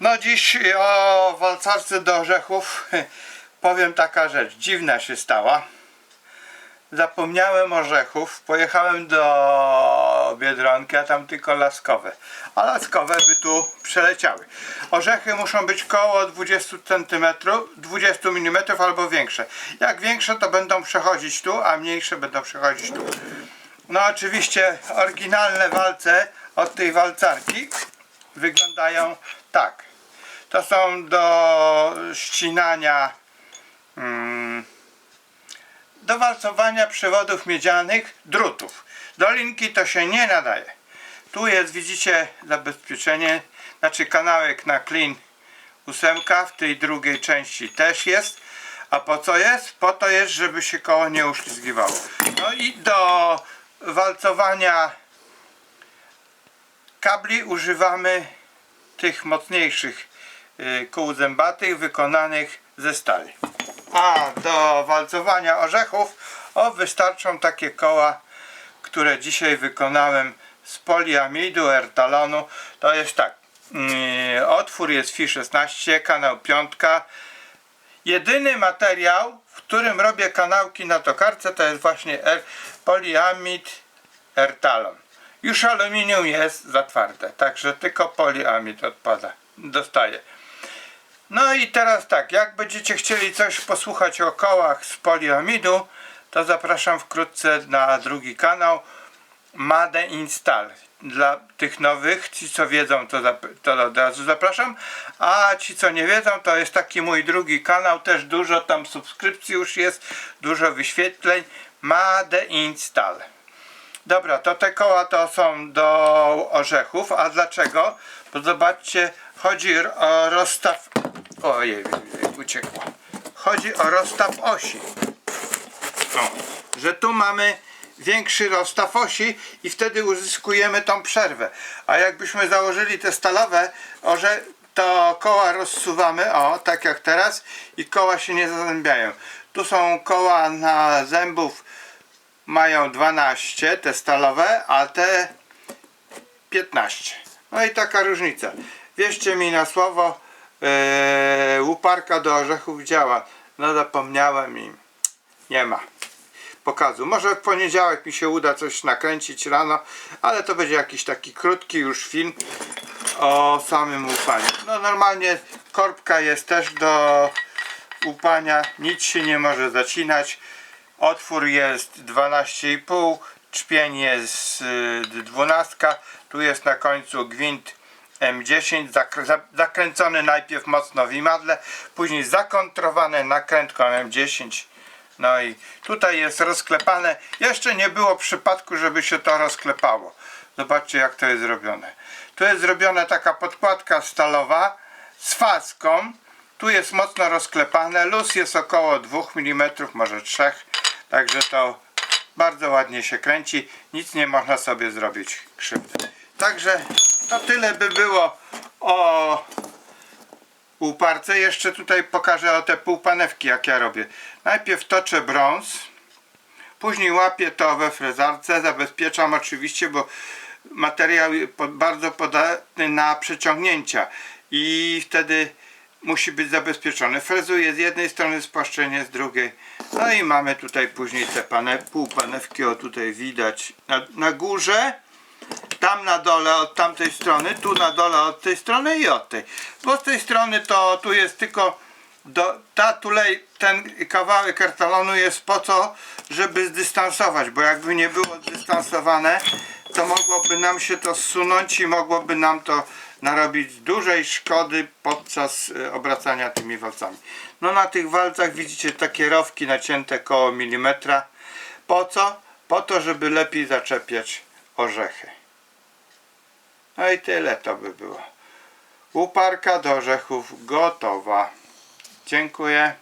No dziś o walcarce do orzechów powiem taka rzecz. Dziwna się stała. Zapomniałem orzechów. Pojechałem do Biedronki, a tam tylko laskowe. A laskowe by tu przeleciały. Orzechy muszą być koło 20 cm, 20 mm albo większe. Jak większe to będą przechodzić tu, a mniejsze będą przechodzić tu. No oczywiście oryginalne walce od tej walcarki wyglądają tak. To są do ścinania, mm, do walcowania przewodów miedzianych drutów. Do linki to się nie nadaje. Tu jest, widzicie, zabezpieczenie, znaczy kanałek na klin ósemka, w tej drugiej części też jest. A po co jest? Po to jest, żeby się koło nie uślizgiwało. No i do walcowania kabli używamy tych mocniejszych kół zębatych wykonanych ze stali. A do walcowania orzechów o, wystarczą takie koła, które dzisiaj wykonałem z poliamidu, ertalonu. To jest tak, yy, otwór jest Fi 16, kanał 5. Jedyny materiał, w którym robię kanałki na tokarce to jest właśnie er, poliamid ertalon. Już aluminium jest za twarde, także tylko poliamid odpada, dostaje. No i teraz tak, jak będziecie chcieli coś posłuchać o kołach z poliamidu, to zapraszam wkrótce na drugi kanał Made Install. Dla tych nowych, ci co wiedzą, to, to od razu zapraszam, a ci co nie wiedzą, to jest taki mój drugi kanał, też dużo tam subskrypcji już jest, dużo wyświetleń. Made Install. Dobra, to te koła to są do orzechów, a dlaczego? Bo zobaczcie, chodzi o rozstaw... Ojej, uciekło. Chodzi o rozstaw osi. O, że tu mamy większy rozstaw osi i wtedy uzyskujemy tą przerwę. A jakbyśmy założyli te stalowe, o, że to koła rozsuwamy, o, tak jak teraz i koła się nie zazębiają. Tu są koła na zębów mają 12, te stalowe, a te 15. No i taka różnica. Wierzcie mi na słowo, yy, łuparka do orzechów działa. No zapomniałem i nie ma pokazu. Może w poniedziałek mi się uda coś nakręcić rano, ale to będzie jakiś taki krótki już film o samym łupaniu. No normalnie korbka jest też do łupania, nic się nie może zacinać. Otwór jest 12,5, czpień jest y, 12, tu jest na końcu gwint M10 zakr- za- zakręcony najpierw mocno w imadle, później zakontrowany nakrętką M10 no i tutaj jest rozklepane. Jeszcze nie było przypadku, żeby się to rozklepało. Zobaczcie jak to jest zrobione. Tu jest zrobiona taka podkładka stalowa z faską. Tu jest mocno rozklepane. Luz jest około 2 mm, może 3. Także to bardzo ładnie się kręci. Nic nie można sobie zrobić krzywdy. Także to tyle by było o uparce. Jeszcze tutaj pokażę o te półpanewki jak ja robię. Najpierw toczę brąz, później łapię to we frezarce, zabezpieczam oczywiście, bo materiał bardzo podatny na przeciągnięcia i wtedy musi być zabezpieczony. Frezuję z jednej strony spłaszczenie, z drugiej. No i mamy tutaj później te pane, półpanewki, o tutaj widać na, na górze tam na dole od tamtej strony, tu na dole od tej strony i od tej. Bo z tej strony to tu jest tylko do, ta tulej, ten kawałek kartalonu jest po co, żeby zdystansować, bo jakby nie było zdystansowane, to mogłoby nam się to zsunąć i mogłoby nam to narobić dużej szkody podczas y, obracania tymi walcami. No na tych walcach widzicie takie rowki nacięte koło milimetra. Po co? Po to, żeby lepiej zaczepiać orzechy. No i tyle to by było. Łuparka do orzechów gotowa. Dziękuję.